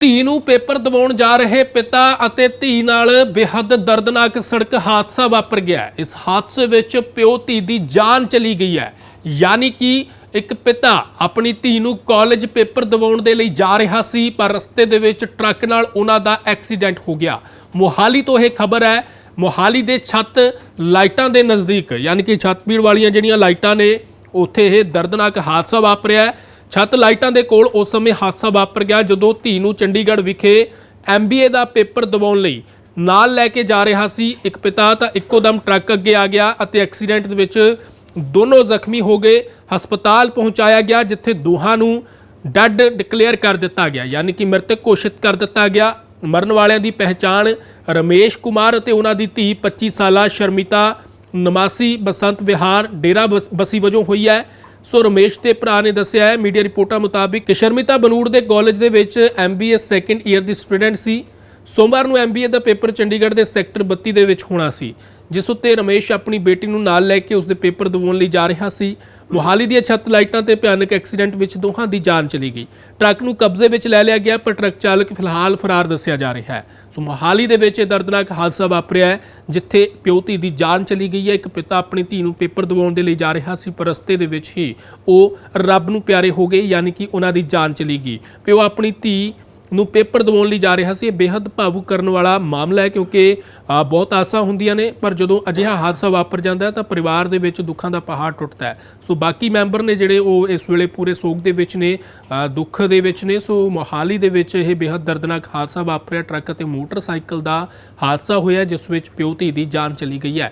ਧੀ ਨੂੰ ਪੇਪਰ ਦਿਵਾਉਣ ਜਾ ਰਹੇ ਪਿਤਾ ਅਤੇ ਧੀ ਨਾਲ ਬੇਹੱਦ ਦਰਦਨਾਕ ਸੜਕ ਹਾਦਸਾ ਵਾਪਰ ਗਿਆ ਇਸ ਹਾਦਸੇ ਵਿੱਚ ਪਿਓ ਧੀ ਦੀ ਜਾਨ ਚਲੀ ਗਈ ਹੈ। ਯਾਨੀ ਕਿ ਇੱਕ ਪਿਤਾ ਆਪਣੀ ਧੀ ਨੂੰ ਕਾਲਜ ਪੇਪਰ ਦਿਵਾਉਣ ਦੇ ਲਈ ਜਾ ਰਿਹਾ ਸੀ, ਪਰ ਰਸਤੇ ਦੇ ਵਿੱਚ ਟਰੱਕ ਨਾਲ ਉਹਨਾਂ ਦਾ ਐਕਸੀਡੈਂਟ ਹੋ ਗਿਆ। ਮੋਹਾਲੀ ਤੋਂ ਇਹ ਖਬਰ ਹੈ, ਮੋਹਾਲੀ ਦੇ ਛੱਤ ਲਾਈਟਾਂ ਦੇ ਨਜ਼ਦੀਕ, ਯਾਨੀ ਕਿ ਛੱਤਬੀੜ ਵਾਲੀਆਂ ਜਿਹੜੀਆਂ ਲਾਈਟਾਂ ਨੇ, ਉੱਥੇ ਇਹ ਦਰਦਨਾਕ ਹਾਦਸਾ ਵਾਪਰਿਆ ਹੈ। ਛੱਤ ਲਾਈਟਾਂ ਦੇ ਕੋਲ ਉਸ ਸਮੇਂ ਹਾਦਸਾ ਵਾਪਰ ਗਿਆ ਜਦੋਂ ਧੀ ਨੂੰ ਚੰਡੀਗੜ੍ਹ ਵਿਖੇ ਐਮਬੀਏ ਦਾ ਪੇਪਰ ਦਿਵਾਉਣ ਲਈ ਨਾਲ ਲੈ ਕੇ ਜਾ ਰਿਹਾ ਸੀ। ਇੱਕ ਪਿਤਾ ਤਾਂ ਇੱਕੋ ਦਮ ਟਰੱਕ ਅੱਗੇ ਆ ਗਿਆ ਅਤੇ ਐਕਸੀਡੈਂਟ ਦੇ ਵਿੱਚ ਦੋਨੋਂ ਜ਼ਖਮੀ ਹੋ ਗਏ। ਹਸਪਤਾਲ ਪਹੁੰਚਾਇਆ ਗਿਆ ਜਿੱਥੇ ਦੋਹਾਂ ਨੂੰ ਡੈੱਡ ਡਿਕਲੇਅਰ ਕਰ ਦਿੱਤਾ ਗਿਆ, ਯਾਨੀ ਕਿ ਮ੍ਰਿਤਕ ਘੋਸ਼ਿਤ ਕਰ ਦਿੱਤਾ ਗਿਆ। ਮਰਨ ਵਾਲਿਆਂ ਦੀ ਪਹਿਚਾਣ ਰਮੇਸ਼ ਕੁਮਾਰ ਅਤੇ ਉਹਨਾਂ ਦੀ ਧੀ 25 ਸਾਲਾ ਸ਼ਰਮਿਤਾ ਨਮਾਸੀ ਬਸੰਤ ਵਿਹਾਰ ਡੇਰਾ ਬਸ- ਬਸੀ ਵਜੋਂ ਹੋਈ ਹੈ। ਸੋ ਰਮੇਸ਼ ਦੇ ਭਰਾ ਨੇ ਦੱਸਿਆ ਹੈ, ਮੀਡੀਆ ਰਿਪੋਰਟਾਂ ਮੁਤਾਬਿਕ ਕਿ ਸ਼ਰਮਿਤਾ ਬਨੂੜ ਦੇ ਕਾਲਜ ਦੇ ਵਿੱਚ ਐਮਬੀਏ ਸੈਕੰਡ ਈਅਰ ਦੀ ਸਟੂਡੈਂਟ ਸੀ। ਸੋਮਵਾਰ ਨੂੰ ਐਮਬੀਏ ਦਾ ਪੇਪਰ ਚੰਡੀਗੜ੍ਹ ਦੇ ਸੈਕਟਰ 32 ਦੇ ਵਿੱਚ ਹੋਣਾ ਸੀ। ਜਿਸ ਉੱਤੇ ਰਮੇਸ਼ ਆਪਣੀ ਬੇਟੀ ਨੂੰ ਨਾਲ ਲੈ ਕੇ ਉਸਦੇ ਪੇਪਰ ਦਿਵਾਉਣ ਲਈ ਜਾ ਰਿਹਾ ਸੀ। ਮੋਹਾਲੀ ਦੀਆਂ ਛੱਤ ਲਾਈਟਾਂ ਤੇ ਭਿਆਨਕ ਐਕਸੀਡੈਂਟ ਵਿੱਚ ਦੋਹਾਂ ਦੀ ਜਾਨ ਚਲੀ ਗਈ। ਟਰੱਕ ਨੂੰ ਕਬਜ਼ੇ ਵਿੱਚ ਲੈ ਲਿਆ ਗਿਆ, ਪਰ ਟਰੱਕ ਚਾਲਕ ਫਿਲਹਾਲ ਫਰਾਰ ਦੱਸਿਆ ਜਾ ਰਿਹਾ ਹੈ। ਸੋ ਮੋਹਾਲੀ ਦੇ ਵਿੱਚ ਇਹ ਦਰਦਨਾਕ ਹਾਦਸਾ ਵਾਪਰਿਆ ਹੈ, ਜਿੱਥੇ ਪਿਓ ਧੀ ਦੀ ਜਾਨ ਚਲੀ ਗਈ ਹੈ। ਇੱਕ ਪਿਤਾ ਆਪਣੀ ਧੀ ਨੂੰ ਪੇਪਰ ਦਿਵਾਉਣ ਦੇ ਲਈ ਜਾ ਰਿਹਾ ਸੀ, ਪਰ ਰਸਤੇ ਦੇ ਵਿੱਚ ਹੀ ਉਹ ਰੱਬ ਨੂੰ ਪਿਆਰੇ ਹੋ ਗਏ, ਯਾਨੀ ਕਿ ਉਹਨਾਂ ਦੀ ਜਾਨ ਚਲੀ ਗਈ। ਪਿਓ ਆਪਣੀ ਧੀ ਨੂੰ ਪੇਪਰ ਦਿਵਾਉਣ ਲਈ ਜਾ ਰਿਹਾ ਸੀ। ਇਹ ਬੇहद ਭਾਵੁਕ ਕਰਨ ਵਾਲਾ ਮਾਮਲਾ ਹੈ ਕਿਉਂਕਿ ਬਹੁਤ ਆਸਾਂ ਹੁੰਦੀਆਂ ਨੇ, ਪਰ ਜਦੋਂ ਅਜਿਹਾ ਹਾਦਸਾ ਵਾਪਰ ਜਾਂਦਾ ਹੈ ਤਾਂ ਪਰਿਵਾਰ ਦੇ ਵਿੱਚ ਦੁੱਖਾਂ ਦਾ ਪਹਾੜ ਟੁੱਟਦਾ ਹੈ। ਸੋ ਬਾਕੀ ਮੈਂਬਰ ਨੇ ਜਿਹੜੇ ਉਹ ਇਸ ਵੇਲੇ ਪੂਰੇ ਸੋਗ ਦੇ ਵਿੱਚ ਨੇ ਦੁੱਖ ਦੇ ਵਿੱਚ ਨੇ, ਸੋ ਮੋਹਾਲੀ ਦੇ ਵਿੱਚ ਇਹ ਬੇਹੱਦ ਦਰਦਨਾਕ ਹਾਦਸਾ ਵਾਪਰਿਆ। ਟਰੱਕ ਅਤੇ ਮੋਟਰਸਾਈਕਲ ਦਾ ਹਾਦਸਾ ਹੋਇਆ, ਜਿਸ ਵਿੱਚ ਪਿਓ ਧੀ ਦੀ ਜਾਨ ਚਲੀ ਗਈ ਹੈ।